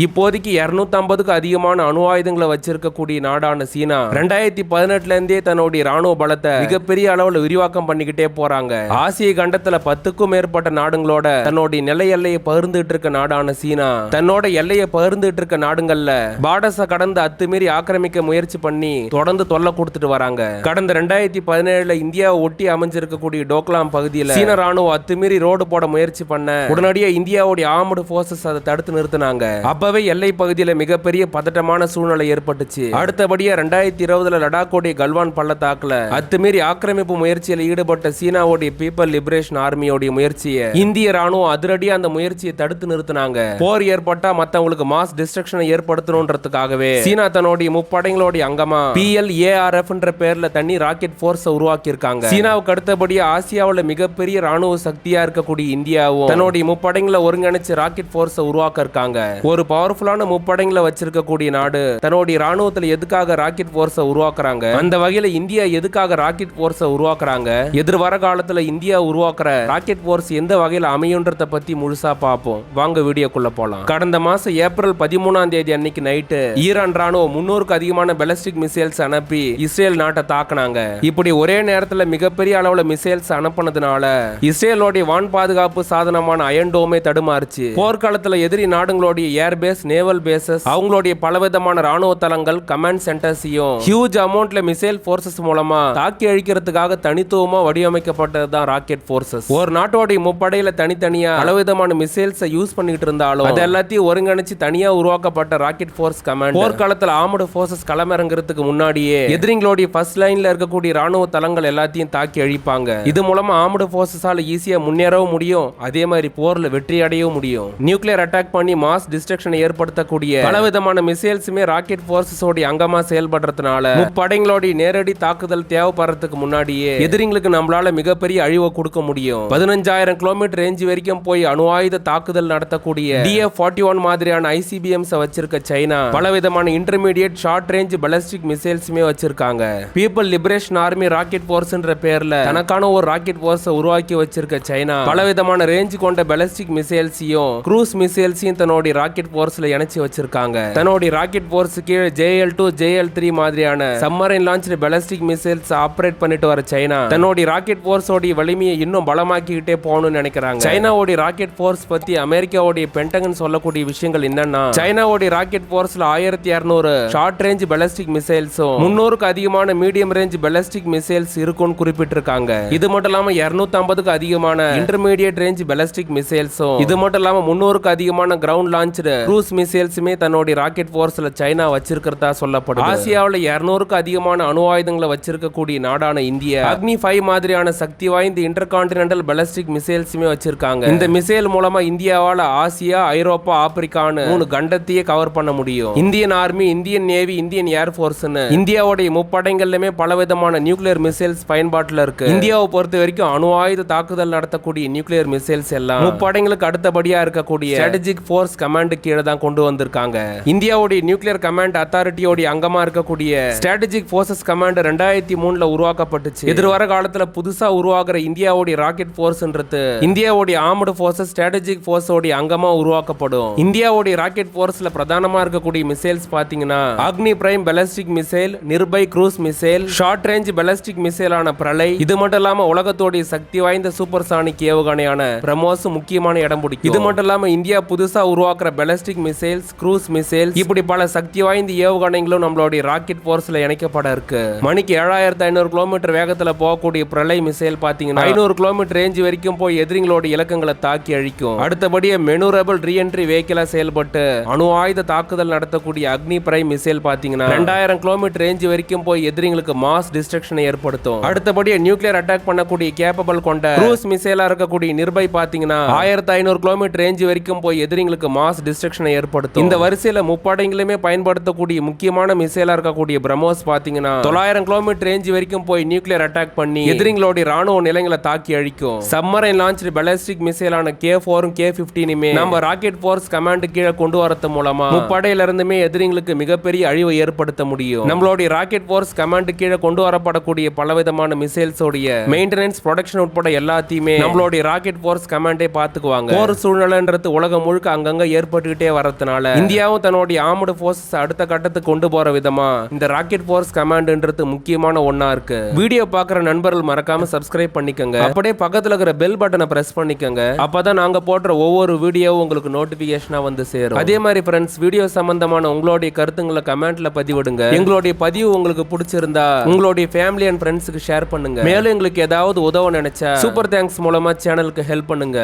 இப்போதைக்கு 250க்கு அதிகமான அணு ஆயுதங்களை வச்சிருக்கக்கூடிய நாடான சீனா ரெண்டாயிரத்தி பதினெட்டுல இருந்தே தன்னுடைய ராணுவ பலத்தை மிகப்பெரிய அளவுல விரிவாக்கம் பண்ணிக்கிட்டே போறாங்க. ஆசிய கண்டத்துல பத்துக்கும் மேற்பட்ட நாடுகளோட தன்னுடைய நிலை எல்லையை பகிர்ந்துட்டு இருக்க நாடான சீனா தன்னோட எல்லையை பகிர்ந்துட்டு இருக்க நாடுகள்ல பார்டர்ஸ கடந்து அத்துமீறி ஆக்கிரமிக்க முயற்சி பண்ணி தொடர்ந்து தொல்லை கொடுத்துட்டு வராங்க. கடந்த ரெண்டாயிரத்தி பதினேழுல இந்தியாவை ஒட்டி அமைஞ்சிருக்கக்கூடிய டோக்லாம் பகுதியில சீன ராணுவம் அத்துமீறி ரோடு போட முயற்சி பண்ண உடனடியாக இந்தியாவுடைய ஆர்மடு போர்சஸ் அதை தடுத்து நிறுத்தினாங்க. அப்பவே எல்லை பகுதியில மிகப்பெரிய பதட்டமான சூழ்நிலை ஏற்பட்டுச்சு. அடுத்தபடியா ரெண்டாயிரத்தி இருபதுல லடாக்கோடைய கல்வான் பள்ளத்தாக்குல அத்துமீறி ஆக்கிரமிப்பு முயற்சியில் ஈடுபட்ட சீனாவுடைய பீப்பிள் லிபரேஷன் ஆர்மியோடைய முயற்சியை இந்திய ராணுவம் அதிரடியா அந்த முயற்சியை தடுத்து நிறுத்தினாங்க. போர் ஏற்பட்டா மத்தவங்களுக்கு மாஸ் டிஸ்ட்ரக்ஷனை ஏற்படுத்தணுன்றதுக்காகவே சீனா தன்னுடைய முப்படைங்களுடைய அங்கமா பிஎல் ஏஆர்எஃப் ஏஆர்எஃப்ன்ற பேர்ல தண்ணி ராக்கெட் போர்ஸ் உருவாக்கி இருக்காங்க சீனாவுக்கு அடுத்தபடியா ஆசியாவுல மிகப்பெரிய ராணுவ சக்தியா இருக்கக்கூடிய இந்தியாவும் தன்னுடைய முப்படைங்களை ஒருங்கிணைச்சு ராக்கெட் போர்ஸ் உருவாக்க இருக்காங்க. ஒரு பவர்ஃபுல்லான முப்படைங்களை வச்சிருக்கக்கூடிய நாடு. தன்னுடைய ராணுவத்துல எதுக்காக ராக்கெட் போர்ஸை உருவாக்குறாங்க? அந்த வகையில இந்தியா எதுக்காக ராக்கெட் போர்ஸை உருவாக்குறாங்க? எதிர்வர காலத்துல இந்தியா உருவாக்குற ராக்கெட் போர்ஸ் எந்த வகையில அமையுன்றத பத்தி முழுசா பார்ப்போம். வாங்க வீடியோக்குள்ள போலாம். கடந்த மாசம் ஏப்ரல் பதிமூணாம் தேதி அன்னைக்கு நைட்டு ஈரான் ராணுவம் முன்னூறுக்கு அதிகமான பெலஸ்டிக் மிசைல்ஸ் அனுப்பி இஸ்ரேல் நாட்டை தாக்குனாங்க. இப்படி ஒரே நேரத்துல மிகப்பெரிய அளவுல மிசைல்ஸ் அனுப்பினதுனால இஸ்ரேலோடைய வான் பாதுகாப்பு சாதனமான அயன்டோமே தடுமாறுச்சு. போர்க்காலத்துல எதிரி நாடுகளுடைய ஏர் பேஸ் நேவல் பேசஸ் அவங்களுடைய பலவிதமான ராணுவ தளங்கள் கமாண்ட் சென்டர்ஸையும் ஹியூஜ் அமௌண்ட்ல மிசைல் போர்சஸ் மூலமா தாக்கி அழிக்கிறதுக்காக தனித்துவமா வடிவமைக்கப்பட்டது தான் ராக்கெட் போர்சஸ் ஒரு நாட்டோடைய முப்படையில தனித்தனியா பலவிதமான மிசைல்ஸை யூஸ் பண்ணிட்டு இருந்தாலும் அது எல்லாத்தையும் ஒருங்கிணைச்சு தனியா உருவாக்கப்பட்ட ராக்கெட் போர்ஸ் கமாண்ட் போர்க்காலத்தில் ஆர்மடு போர்சஸ் களமிறங்குறதுக்கு முன்னாடியே எதிரிங்களுடைய ஃபர்ஸ்ட் லைன்ல இருக்கக்கூடிய ராணுவ தளங்கள் எல்லாத்தையும் தாக்கி அழிப்பாங்க. இது மூலமா ஆர்மடு போர்சஸால ஈஸியா முன்னேறவும் முடியும். அதே மாதிரி போர்ல வெற்றி அடையவும் முடியும். நியூக்ளியர் அட்டாக் பண்ணி மாஸ் டிஸ்ட்ரக்ஷன் ஏற்படுத்தக்கூடிய பலவிதமான மிசைல்ஸுமே ராக்கெட் போர்சஸோடைய அங்கமா செயல்படுறதுனால முப்படைங்களோட நேரடி தாக்குதல் தேவைப்படுறதுக்கு முன்னாடியே எதிரிங்களுக்கு நம்மளால மிகப்பெரிய அழிவை கொடுக்க முடியும். பதினஞ்சாயிரம் கிலோமீட்டர் ரேஞ்ச் வரைக்கும் போய் அணு ஆயுத தாக்குதல் நடத்தக்கூடிய டிஎஃப் ஃபார்ட்டி ஒன் மாதிரியான ஐசிபிஎம்ஸ் வச்சிருக்க சைனா பலவிதமான இன்டர்மீடியட் ஷார்ட் ரேஞ்ச் பலஸ்டிக் மிசைல்ஸுமே வச்சிருக்காங்க. பீப்பிள் லிபரேஷன் ஆர்மி ராக்கெட் போர்ஸ்ன்ற பேர்ல தனக்கான ஒரு ராக்கெட் போர்ஸ் உருவாக்கி வச்சிருக்க சைனா பலவிதமான ரேஞ்ச் கொண்ட பலஸ்டிக் மிசைல்ஸையும் க்ரூஸ் மிசைல்ஸையும் தன்னுடைய ராக்கெட் போர்ஸ்ல இணைச்சு வச்சிருக்காங்க. தன்னுடைய ராக்கெட் போர்ஸ் கீழே ஜேஎல் டூ ஜேஎல் த்ரீ மாதிரியான submarine launch ballistic missiles operate பண்ணிட்டு வர சைனா. தன்னுடைய ராக்கெட் போர்ஸோடைய வலிமையை இன்னும் பலமாக்கிக்கிட்டே போகணும்னு நினைக்கிறாங்க. சைனாவோட ராக்கெட் போர்ஸ் பத்தி அமெரிக்காவுடைய பென்டகன் சொல்லக்கூடிய விஷயங்கள் என்னன்னா சைனாவோட ராக்கெட் போர்ஸ்ல ஆயிரத்தி இருநூறு ஷார்ட் ரேஞ்ச் பெலஸ்டிக் மிசைல்ஸும் முன்னூறுக்கு அதிகமான மீடியம் ரேஞ்ச் பெலஸ்டிக் மிசைல்ஸ் இருக்கும்னு குறிப்பிட்டிருக்காங்க. இது மட்டும் இல்லாம இருநூத்தி ஐம்பதுக்கு அதிகமான இன்டர்மீடியட் ரேஞ்ச் பெலஸ்டிக் மிசைல்ஸும் இது மட்டும் இல்லாம முன்னூறுக்கு அதிகமான கிரவுண்ட் லான்ச்சு க்ரூஸ் மிசைல்ஸுமே தன்னுடைய ராக்கெட் போர்ஸ்ல சைனா வச்சிருக்கிறதா சொல்லப்படுது. ஆசியாவுல இருநூறுக்கு அதிகமான அணு ஆயுதங்களை வச்சிருக்கக்கூடிய நாடான இந்தியா. அக்னி ஃபைவ் மாதிரியான சக்தி வாய்ந்த இன்டர் கான்டினென்டல் பலஸ்டிக் மிசைல்ஸுமே வச்சிருக்காங்க. இந்த மிசைல் மூலமா இந்தியாவால ஆசியா ஐரோப்பா ஆப்பிரிக்கான்னு மூணு கண்டத்தையே கவர் பண்ண முடியும். Indian army Indian navy Indian air போர்ஸ்னு இந்தியாவுடைய முப்படைகள்லுமே பலவிதமான நியூக்ளியர் மிசைல்ஸ் பயன்பாட்டுல இருக்கு. இந்தியாவை பொறுத்த வரைக்கும் அணு ஆயுத தாக்குதல் நடத்தக்கூடிய நியூக்ளியர் மிசைல்ஸ் எல்லாம் முப்படைங்களுக்கு அடுத்தபடியா இருக்கக்கூடிய ஸ்ட்ராட்டஜிக் ஃபோர்ஸ் கமாண்ட் கீழே தான் கொண்டு வந்திருக்காங்க. இந்தியாவுடைய நியூக்ளியர் கமாண்ட் அத்தாரிட்டியோடைய அங்கமா இருக்கக்கூடிய ஸ்ட்ராட்டஜிக் போர்சஸ் கமாண்ட் ரெண்டாயிரத்தி மூணுல உருவாக்கப்பட்டுச்சு. எதிர்வர காலத்துல புதுசா உருவாகிற இந்தியாவுடைய ராக்கெட் போர்ஸ்ன்றது இந்தியாவுடைய ஆர்மடு போர்சஸ் ஸ்ட்ராட்டஜிக் போர்ஸோடைய அங்கமா உருவாக்கப்படும். இந்தியாவுடைய ராக்கெட் போர்ஸ்ல பிரதானமா இருக்கக்கூடிய மிசைல்ஸ் பாத்தீங்கன்னா Agni prime ballistic missile Nirbhay cruise missile short range ballistic மிசைலான Pralay இது மட்டும் இல்லாம உலகத்தோடைய சக்தி வாய்ந்த சூப்பர் சானிக் ஏவுகணையான பிரமோஸ் முக்கியமான இடம் பிடிக்கும். இது மட்டும் இல்லாம இந்தியா புதுசா உருவாக்குற பெலஸ்டிக் மிசைல்ஸ் க்ரூஸ் மிசைல்ஸ் இப்படி பல சக்தி வாய்ந்த ஏவுகணைகளும் நம்மளுடைய ராக்கெட் போர்ஸ்ல இணைக்கப்பட இருக்கு. மணிக்கு ஏழாயிரத்தி ஐநூறு கிலோமீட்டர் வேகத்துல போகக்கூடிய பிரளை மிசைல் பாத்தீங்கன்னா ஐநூறு கிலோமீட்டர் ரேஞ்ச் வரைக்கும் போய் எதிரிகளோட இலக்கங்களை தாக்கி அழிக்கும். அடுத்தபடியே மெனுரபிள் ரீஎன்ட்ரி வெஹிக்கிளா செயல்பட்டு அணு ஆயுத தாக்குதல் நடத்தக்கூடிய அக்னி பிரைம் மிசைல் பாத்தீங்கன்னா ரெண்டாயிரம் கிலோமீட்டர் ரேஞ்ச் வரைக்கும் போய் எதிரிங்களுக்கு மாஸ் டிஸ்ட்ரக்ஷனை ஏற்படுத்தும். அடுத்தபடியே நியூக்ளியர் அட்டாக் பண்ணக்கூடிய கேப்பபிள் கொண்ட க்ரூஸ் மிசைலா இருக்கக்கூடிய நிர்பை பாத்தீங்கன்னா ஆயிரத்தி ஐநூறு கிலோமீட்டர் ரேஞ்ச் வரைக்கும் போய் எதிரிங்களுக்கு மாஸ் டிஸ்ட்ரக்ஷனை ஏற்படுத்தும். இந்த வரிசையில முப்படைங்களுமே பயன்படுத்தக்கூடிய முக்கியமான மிசைலா இருக்கக்கூடிய பிரம்மோஸ் பாத்தீங்கன்னா தொள்ளாயிரம் கிலோமீட்டர் ரேஞ்ச் வரைக்கும் போய் நியூக்ளியர் அட்டாக் பண்ணி எதிரிங்களோட ராணுவ நிலையங்களை தாக்கி அழிக்கும். சம்மரை லான்ச் பெலஸ்டிக் மிசைலான கே ஃபோரும் கே பிப்டீனுமே நம்ம ராக்கெட் ஃபோர்ஸ் கமாண்ட் கீழே கொண்டு வரது மூலமா முப்படையில இருந்துமே எதிரிங்களுக்கு மிகப்பெரிய அழிவை ஏற்படுத்த முடியும். நம்மளுடைய ராக்கெட் ஃபோர்ஸ் கமாண்ட் கீழே கொண்டு வரப்படக்கூடிய பலவிதமான மிசைல்ஸோடைய மெயின்டெனன்ஸ் ப்ரொடக்ஷன் உட்பட எல்லாத்தையுமே நம்மளுடைய ராக்கெட் ஃபோர்ஸ் கமாண்டே பாத்துக்குவாங்க போர் சூழ்நிலைன்றது உலகம் முழுக்க அங்கங்க ஏற்பட்டுக்கிட்டே பண்ணிக்கிட்டே வரதுனால இந்தியாவும் தன்னுடைய ஆர்மடு ஃபோர்ஸஸ் அடுத்த கட்டத்துக்கு கொண்டு போற விதமா இந்த ராக்கெட் ஃபோர்ஸ் கமாண்ட்ன்றது முக்கியமான ஒன்னா இருக்கு. வீடியோ பாக்குற நண்பர்கள் மறக்காம சப்ஸ்கிரைப் பண்ணிக்கோங்க. அப்படியே பக்கத்துல இருக்கிற பெல் பட்டனை பிரஸ் பண்ணிக்கோங்க. அப்பதான் நாங்க போடுற ஒவ்வொரு வீடியோவும் உங்களுக்கு நோட்டிபிகேஷனா வந்து சேரும். அதே மாதிரி ஃப்ரெண்ட்ஸ் வீடியோ சம்பந்தமான உங்களுடைய கருத்துங்களை கமெண்ட்ல பதிவிடுங்க. எங்களுடைய பதிவு உங்களுக்கு பிடிச்சிருந்தா உங்களுடைய ஃபேமிலி அண்ட் ஃப்ரெண்ட்ஸுக்கு ஷேர் பண்ணுங்க. மேலும் எங்களுக்கு ஏதாவது உதவ நினைச்சா சூப்பர் தேங்க்ஸ் மூலமா சேனலுக்கு ஹெல்ப் பண்ணுங்க.